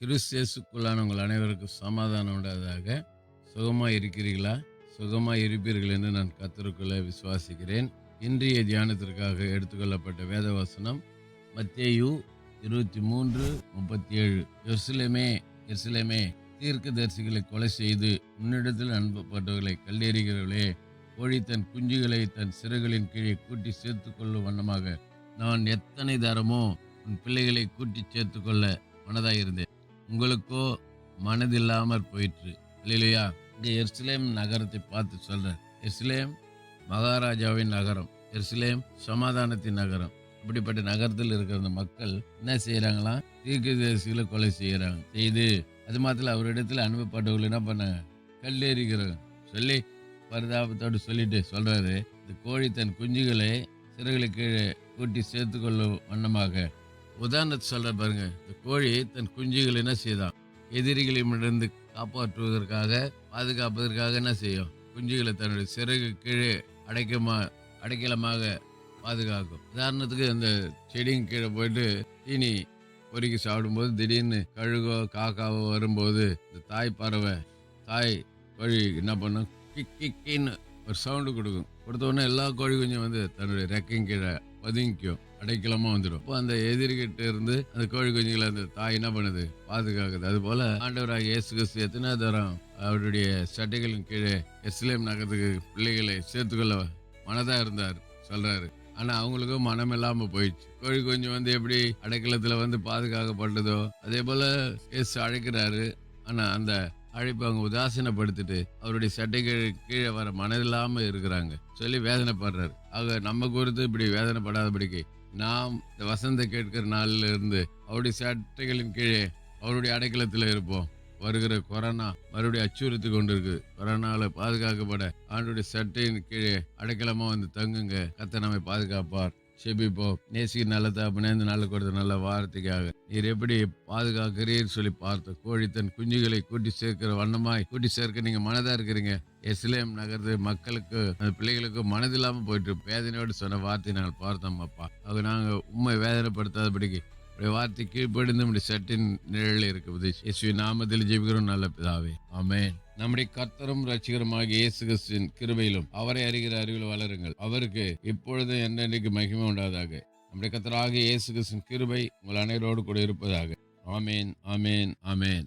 கிறிஸ்தியசுக்குள்ளானவங்கள் அனைவருக்கும் சமாதானம் உண்டாதாக சுகமாக இருக்கிறீர்களா? சுகமாக இருப்பீர்கள் என்று நான் கத்தருக்குள்ளே விசுவாசிக்கிறேன். இன்றைய தியானத்திற்காக எடுத்துக்கொள்ளப்பட்ட வேதவசனம் மத்தேயு இருபத்தி மூன்று முப்பத்தி ஏழு எர்சிலமே எர்சிலமே தீர்க்க தரிசிகளை கொலை செய்து உன்னிடத்தில் அனுப்பப்பட்டவர்களை கல்லெறிகிறவர்களே கோழி தன் குஞ்சுகளை தன் சிறுகளின் கீழே கூட்டி சேர்த்து கொள்ளும் வண்ணமாக நான் எத்தனை தரமோ உன் பிள்ளைகளை கூட்டி சேர்த்துக்கொள்ள மனதாயிருந்தேன். உங்களுக்கோ மனதில்லாமற் போயிற்று. இல்லையா இங்கே எர்சிலேம் நகரத்தை பார்த்து சொல்கிறேன் எர்சிலேம் மகாராஜாவின் நகரம். எர்சிலேம் சமாதானத்தின் நகரம். இப்படிப்பட்ட நகரத்தில் இருக்கிற அந்த மக்கள் என்ன செய்கிறாங்களா தீர்க்கதரிசிகளை கொலை செய்கிறாங்க செய்து அது மாத்திரம் அவரிடத்தில் அனுப்பப்பட்டவர்கள் என்ன பண்ணாங்க? கல்லெறிகிறாங்க. சொல்லி பரிதாபத்தோடு சொல்லிட்டு சொல்கிறாரு இந்த கோழி தன் குஞ்சுகளை சிறகுகளை கீழே கூட்டி சேர்த்துக்கொள்ளும் வண்ணமாக உதாரணத்தை சொல்கிற பாருங்க. இந்த கோழி தன் குஞ்சுகள் என்ன செய்தான் எதிரிகளிடமிருந்து காப்பாற்றுவதற்காக பாதுகாப்பதற்காக என்ன செய்யும்? குஞ்சுகளை தன்னுடைய சிறகு கீழே அடைக்கமா அடைக்கலமாக பாதுகாக்கும். உதாரணத்துக்கு அந்த செடியின் கீழே போயிட்டு தீனி பொறுக்கி சாப்பிடும்போது திடீர்னு கழுகோ காக்காவோ வரும்போது இந்த தாய் பறவை தாய் கோழி என்ன பண்ணும்? கிக் கிக்கின்னு ஒரு சவுண்டு கொடுக்கும். கொடுத்த உடனே எல்லா கோழி குஞ்சும் வந்து தன்னுடைய ரெக்கையும் கீழே ஒதுங்கிக்கும். அடைக்கலமா வந்துடும். இப்போ அந்த எதிர்கிட்ட இருந்து அந்த கோழி குஞ்சுகளை அந்த தாய் என்ன பண்ணுது? பாதுகாக்குது. அது போல ஆண்டவராக இயேசு கிறிஸ்து எத்தனை தரம் அவருடைய சட்டைகளின் கீழே எஸ்லேம் நகரத்துக்கு பிள்ளைகளை சேர்த்துக்கொள்ள மனதா இருந்தார் சொல்றாரு. ஆனா அவங்களுக்கும் மனம் இல்லாம போயிடுச்சு. கோழி குஞ்சு வந்து எப்படி அடைக்கலத்துல வந்து பாதுகாக்கப்பட்டதோ அதே போல இயேசு அழைக்கிறாரு. ஆனா அந்த அழைப்பு அவங்க உதாசீனப்படுத்திட்டு அவருடைய சட்டைகள் கீழே வர மனதில்லாம இருக்கிறாங்க. சொல்லி வேதனைப்படுறாரு. ஆக நம்ம குறித்து இப்படி வேதனைப்படாதபடிக்கு நாம் இந்த வசந்த கேட்கிற நாளில் இருந்து அவருடைய சட்டைகளின் கீழே அவருடைய அடைக்கலத்தில் இருப்போம். வருகிற கொரோனா மறுபடியும் அச்சுறுத்தி கொண்டு இருக்கு கொரோனால பாதுகாக்கப்பட ஆண்டுடைய சட்டையின் கீழே அடைக்கலமா வந்து தங்குங்க. கத்த நம்மை பாதுகாப்பார். செபிப்போம் நேசிக்கு நல்ல தாப்பனே இந்த நல்ல கொடுத்த நல்ல வார்த்தைக்காக. நீர் எப்படி பாதுகாக்கிறீர் சொல்லி பார்த்த கோழி தன் குஞ்சுகளை கூட்டி சேர்க்கிற வண்ணமாய் கூட்டி சேர்க்க நீங்க மனதா இருக்கிறீங்க. எஸ்லேம் நகரத்து மக்களுக்கு அந்த பிள்ளைகளுக்கு மனதில்லாம போயிட்டு வேதனையோடு சொன்ன வார்த்தை நாங்கள் பார்த்தோம் அப்பா. அது நாங்க உண்மை வேதனைப்படுத்தாதபடிக்கு உடைய வார்த்தை கீழ்ப்படிந்து நம்முடைய சட்டின் நிழல் இருக்குது இயேசுவின் நாமத்தில் ஜெபிக்கிறோம் நல்ல பிதாவே. ஆமேன். நம்முடைய கர்த்தரும் ரட்சிகரமாக இயேசு கிறிஸ்தின் கிருபையிலும் அவரை அறிகிற அறிவில் வளருங்கள். அவருக்கு இப்பொழுதும் என்னென்னைக்கு மகிமை உண்டாதாக நம்முடைய கர்த்தராக இயேசு கிறிஸ்தின் கிருபை உங்கள் அனைவரோடு கூட இருப்பதாக. ஆமேன் ஆமேன் ஆமேன்.